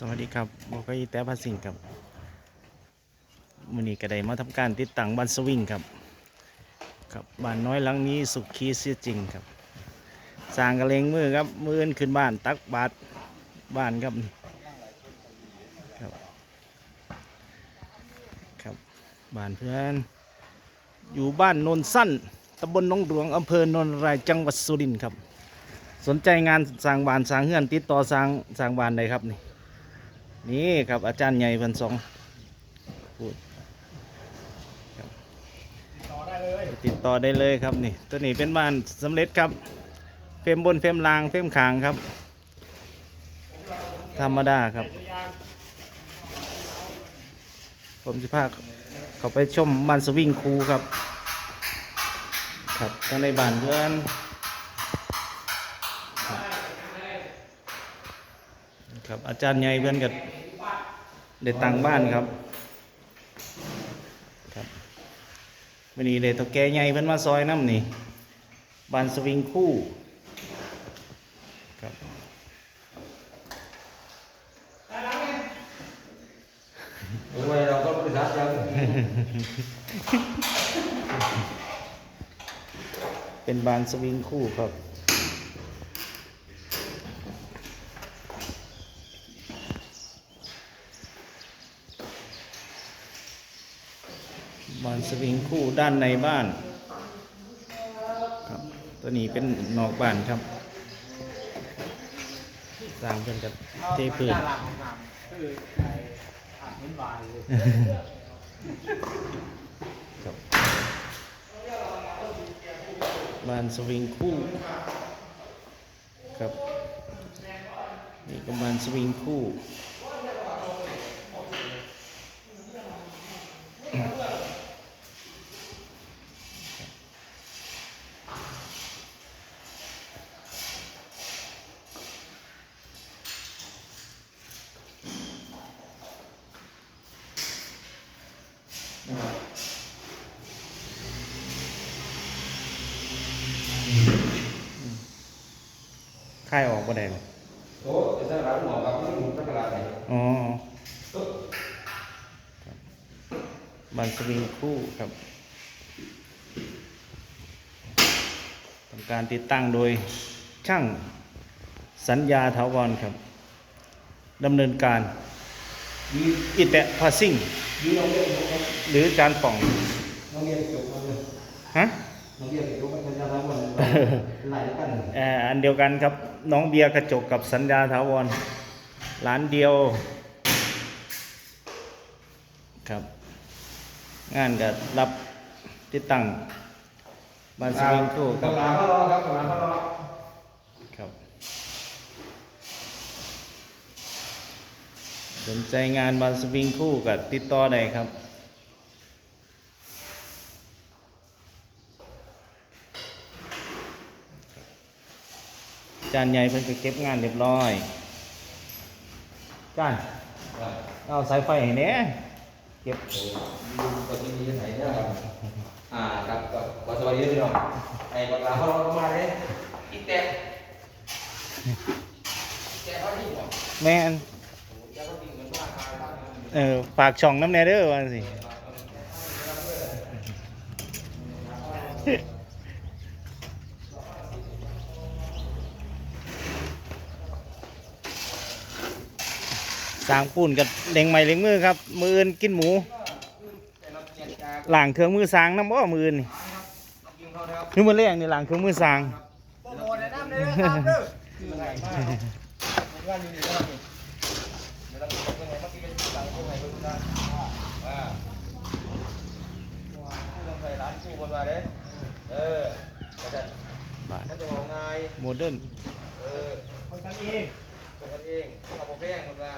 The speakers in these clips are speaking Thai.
สวัสดีครับบอกก็อีแต่ภาสิงครับมือนี้ก็ได้มาทำการติดตั้งบ้านสวิงครับครับบ้านน้อยหลังนี้สุขีเสียจริงครับสร้างกระเลงมือครับมืออนขึ้นบ้านตักบาทบ้านครับครับครับบ้านเพื่อนอยู่บ้านโนนสั้นตำบลนองหลวงอำเภอโนนรายจังหวัดสุรินทร์ครับ สนใจงานสร้างบ้านสร้างเฮือนติดต่อสร้างสร้างบ้านใดครับนี่ นี่ครับอาจารย์ใหญ่เพันสองพูดครับติดต่อได้เลยครับนี่ตัวนี้เป็นบ้านสำเร็จครับ เฟรมบนเฟรมล่างเฟรมขางครับ ธรรมดาครับ ผมจะพาเขาไปชมบ้านสวิงคูครับ ครับข้างในบ้านเพื่อน ครับ อาจารย์ใหญ่เพื่อนกับได้ตังบ้านครับครับวันนี้เลยตัวแกใหญ่เพื่อนมาซอยน้ำนี่บ้านสวิงคู่ครับทำไมเราก็บริษัทยังเป็นบานสวิงคู่ครับ บานสวิงคู่ด้านในบ้านครับตัวนี้เป็นนอกบ้านครับสร้างเพื่อนกับเทพื้นครับบานสวิงคู่ครับนี่ก็บานสวิงคู่ ค่ายออกบ่ได้หรอโอ้จะสร้างหมอกับนี่หมุนตลาดไหนอ๋อครับบานสวิงคู่ครับทำการติดตั้งโดยช่างสัญญาถาวรครับดำเนินการยี อิแตะพาซิ่งยีน้องเรียนจบครับหรือจานป่อง น้องเรียนจบมาเลยฮะ น้องเรียนจบมาทันยาทั้งวันหลายกันเอ่ออันเดียวกันครับ น้องเบียร์กระจกกับสัญญาถาวร ร้านเดียว ครับ งานก็รับติดตั้งบานสวิงคู่คตรับลาดเขารอครับตลาดเขารอ ครับ สนใจงานบานสวิงคู่กับติดต่อได้ครับจานใหญ่เพิ่นไปเก็บงานเรียบร้อยจานเอาสายไฟให้แหน่เก็บดูปฏิทินไหนเนี่ยครับอ่าครับก็สวัสดีพี่น้องไอ้ปลาเขารอมาเลยอีแตะแกเขาดีกว่าแม่น เออฝากช่องน้ำแน่เด้อว่าสิสร้างปูนกับเล็งไม้เล็งมือครับ มืออื่นกินหมูหลางเครื่องมือสร้างน้ำบ่มืออื่นนี่คือมือแรงนี่หลางเครื่องมือสร้าง โปรโมทแนะนำเลยนะครับเด้อคืออะไรมากผมว่านี่นี่ก็นี่เดี๋ยวเราจะยังไงเมื่อกี้เป็นหลังพวกไหนก็ได้ว่าผู้ลงไปร้านคู่คนมาเด้เออก็จะบาทถ้าจะมองง่ายโมเดิร์นเออคนกันเองคนกันเองทำโปรแกรมคนว่า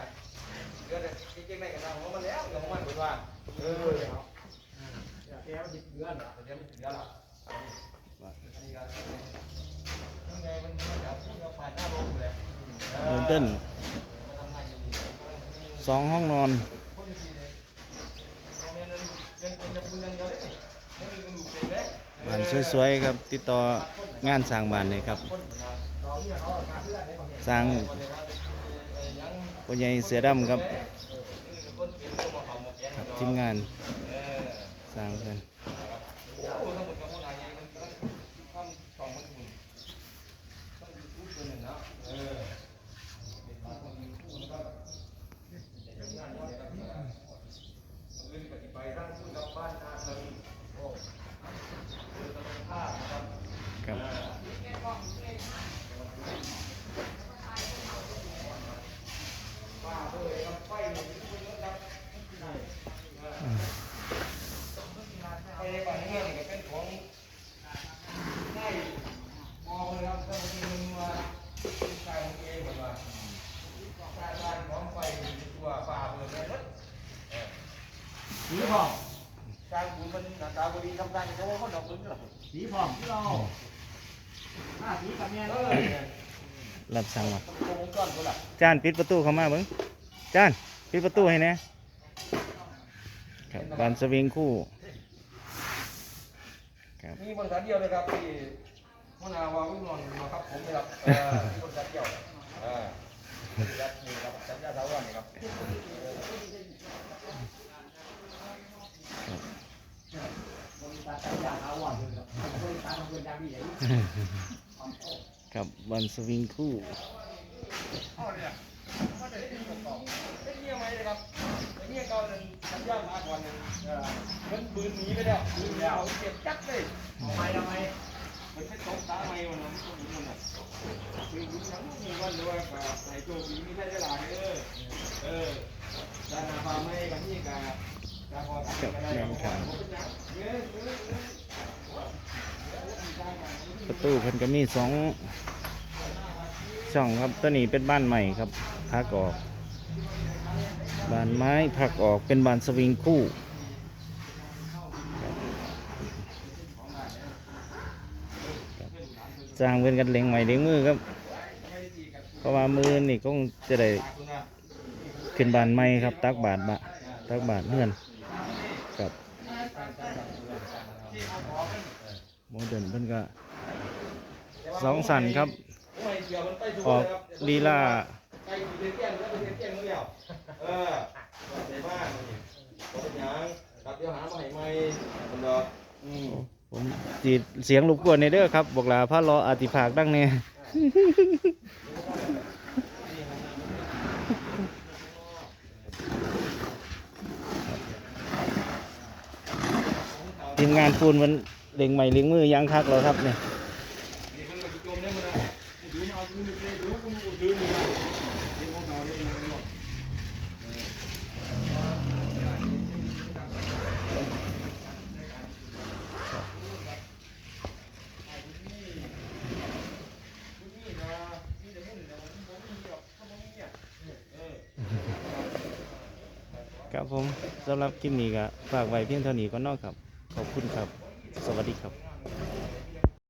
เดี๋ยวจะจริงๆในกันทำของมันแล้วเของมันคนว่าเออเดี๋ยวเดี๋ยวแกมันติดเดือนเหรอเดี๋ยวมันติดเดือนเหรออันนี้ก็ยังไงมันมันจะพุ่งเอาผ่านหน้าลงเลยโมเดิร์น สองห้องนอน บ้านสวยๆครับ ติดต่องานสร้างบ้านเลยครับสร้างพ่อใหญ่เสือดำครับคนเก็บตัวมครับทีมงานสร้างเพิ่น โอ้ทั้งหมดกับคนไหนมันก็ทำสองคนคุณต้องมีคู่ตัวหนึ่งเนาะเออเป็นบ้านต้องมีคู่นะครับจะทำงานวัดกันนะครับเรื่องปฏิบัติร่างคู่กับบ้านนาเซนโอ้เรือตะลงท่านะครับ ครับ ป้าเลยครับไฟเนี่ยคุณนะครับไฟในบ้านเมืองนี่ก็เป็นของได้มองเลยครับถ้าบางทีมันมาเป็นกายของเองแบบว่าชายบ้านของไฟตัวฝ่าเปิดได้หมดเออ สีพร้อมสร้างบุญมันหน้าตาบดีทำการเขาเขาดอกบุญหรอสีพร้อมที่เราห้าสีกับแม่เอเอออเนี่ยรับสั่งมามันเป็นวงจรคนละจานปิดประตูเข้ามาเบิ่งจานปิดประตูให้แหน่ครับบานสวิงคู่ครับมีบริษัทเดียวเลยครับที่มนาวาวิมลมาครับผมนะครับเออมีบริษัทเดียวเออบริษัทนี้ครับสัญญาสาววันนี่ครับบริษัทจัดยาเอาอะบริษัทมันเป็นยาดีอย่างนี้ ครับบานสวิงคู่ อ๋อเนี่ยก็จะได้ยินของเขา เป็นเงี้ยไหมนะครับไอ้เงี้ยเก่าหนึ่งสัญญามาก่อนหนึ่งเออมันปืนหนีไปแล้วปืนแล้วเก็บจัดเลยทำไมทำไมมันเป็นตกตาไม่มันนะมันต้องหนีมันอะคือยิงยังมีวันด้วยกับใส่โจมีมีแค่ได้หลาเออเออดานาฟาไม่กันนี่กับดาพอกันกันได้ผมเป็นยังเยอะเยอะเยอะประ ตูเพิ่นก็มีสองช่องครับตัวนี้เป็นบ้านใหม่ครับพักออกบ้านไม้พักออกเป็นบ้านสวิงคู่สร้างเป็นกันเล็งใหม่เล็งมือครับเพราะว่ามือนี่ก็จะได้ขึ้นบานใหม่ครับ ตักบาทบะตักบาทเลื่อนกับโมเดิร์นเพิ่นก็ สองสันครับ ออกลีล่าผมจีดเสียงรบกวนในเด้อครับ บอกลาพระรออาติภาคดังเนี่ยทีมงานปูนมันเล็งใหม่เล็งมือยังคักแล้วครับเนี่ย ครับผมสำหรับคลิปนี้ก็ฝากไว้เพียงเท่านี้ก็นอกครับ ขอบคุณครับ สวัสดีครับ